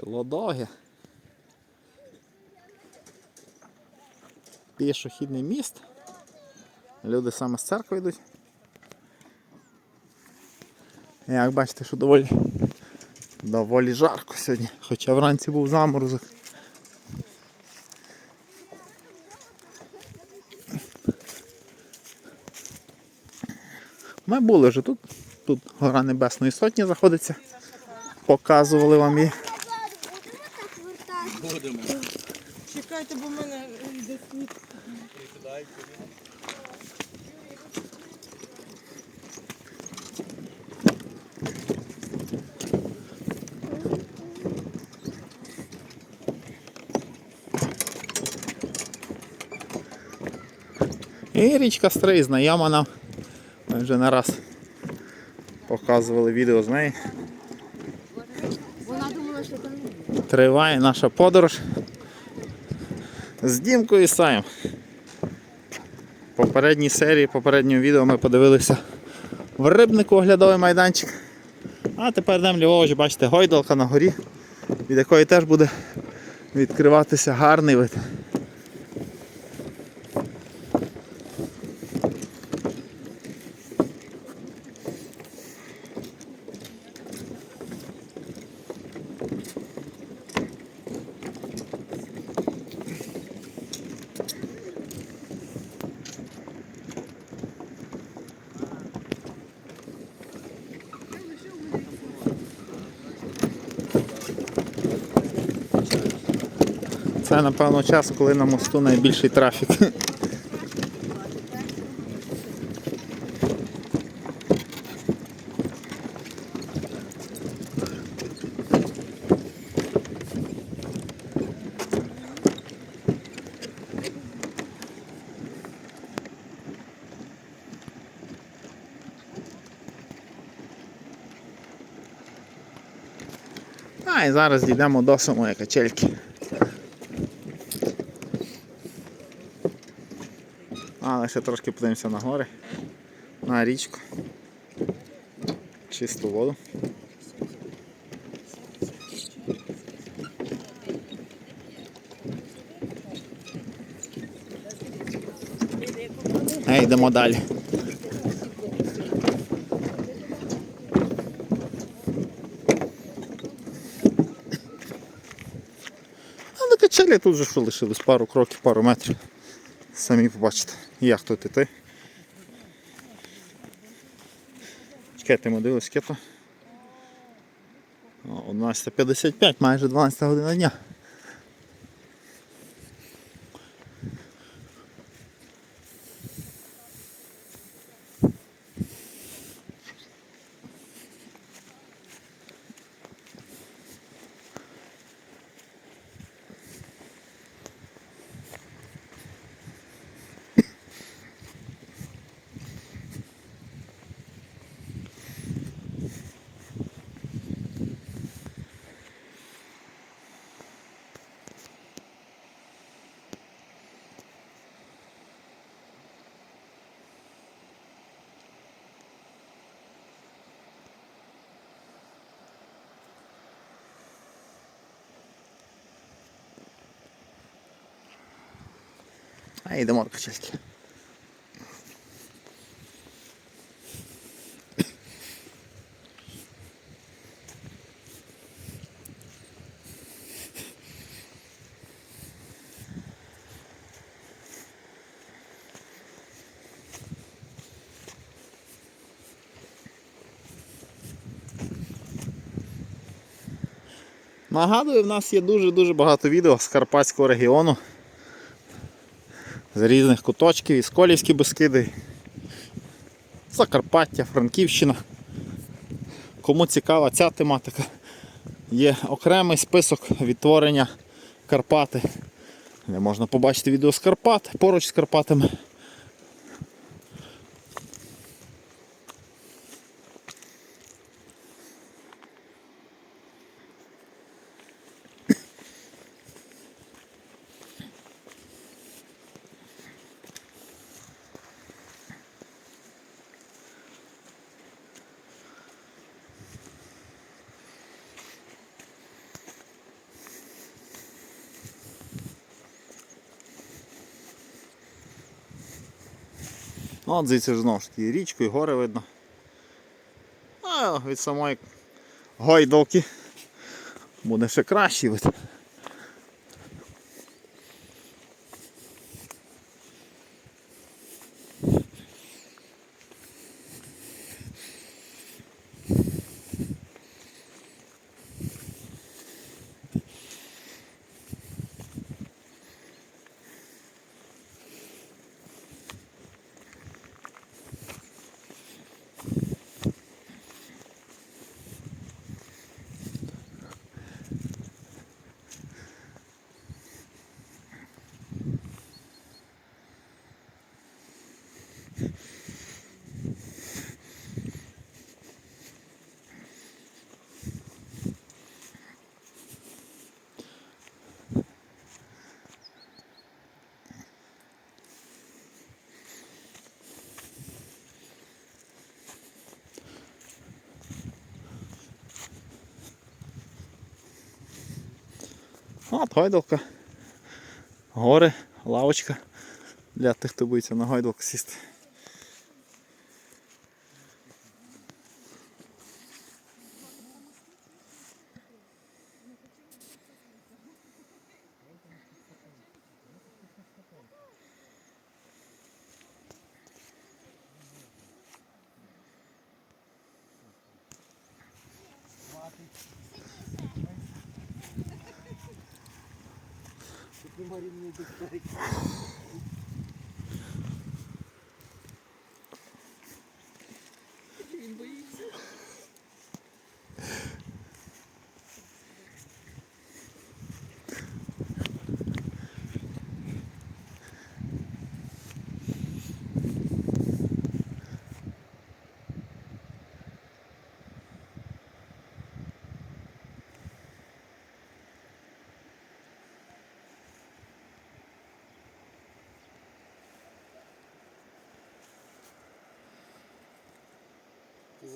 Село Довге. Пішохідний міст. Люди саме з церкви йдуть. Як бачите, що доволі, доволі жарко сьогодні, хоча вранці був заморозок. Ми були вже тут. Тут гора Небесної Сотні знаходиться. Показували вам її. Чекайте, бо в мене йде сніг. І річка Стрий знайома нам. Ми вже не раз показували відео з неї. Триває наша подорож з Дімкою Саєм. В попередній серії, попереднього відео ми подивилися в рибнику оглядовий майданчик. А тепер йдемо ліворуч, бачите, гойдалка на горі, від якої теж буде відкриватися гарний вид. Це напевно час, коли на мосту найбільший трафік. А, і зараз дійдемо до самої качельки. Але ще трошки подивимося на гори, на річку. Чисту воду. А йдемо далі. Але качелі тут же що лишились пару кроків, пару метрів. Самі побачите, як тут іти. Чекайте, ми дивились кето. 11.55, майже 12 година дня. А йдемо до качельки. Нагадую, в нас є дуже-дуже багато відео з Карпатського регіону. З різних куточків, і Сколівські Бескиди, Закарпаття, Франківщина. Кому цікава ця тематика, є окремий список відтворення Карпати, де можна побачити відео з Карпат, поруч з Карпатами. Ну, от звідси ж знову ж таки річку, і гори видно. А від самої гойдолки буде ще кращий вид. От гойдалка. Гори, лавочка для тих, хто боїться на гойдалку сісти. Він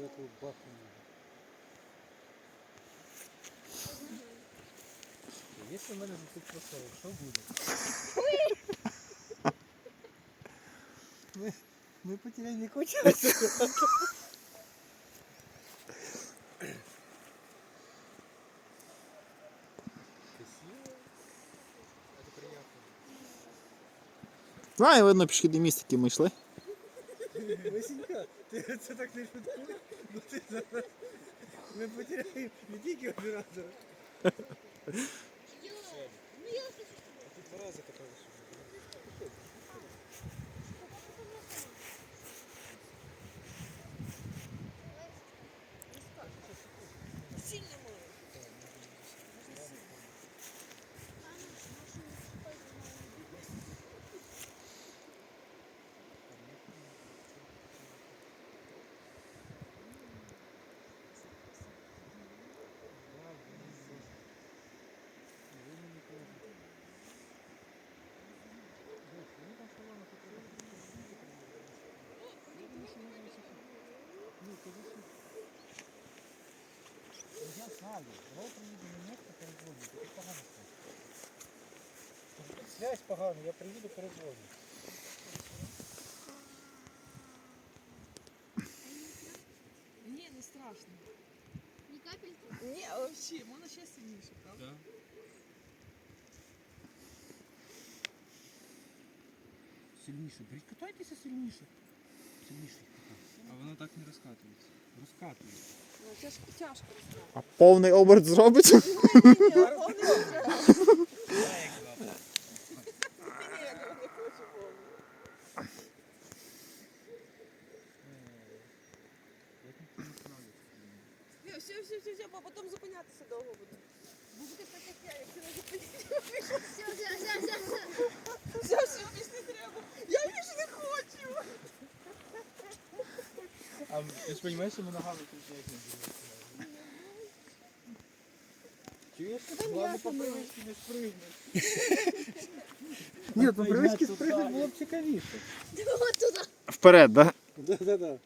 Ти в эту бахнул. Якщо в мене тут кросовок, що буде? Ми, ми потеряли не приятно. Знаю, видно пішохідний міст, який ми йшли. Васенька, ти це так не шуткуєш. Ми потеряємо не тільки оператора. А ти два рази каталися. Я знаю, давай приїду на місце, перезвоню, ти погано скажеш. Тут связь погана, я приїду, перезвоню. Ні, не страшно. Ні капельки. Ні, а взагалі, можна ще сильніше, правда? Сильніше, беріть, катайтеся сильніше. Сильніше. А воно так не розкатується. Розкатується. Ну, це тяжко. А повний оберт зробить? Ні, ні, ні, повний я ти ж розумієш, що ми ногами тут не Чуєш? Главное, по привичці не спригнеш. Ні, по привичці спригнути було б цікавіше. Вперед, так? Да? Да-да-да.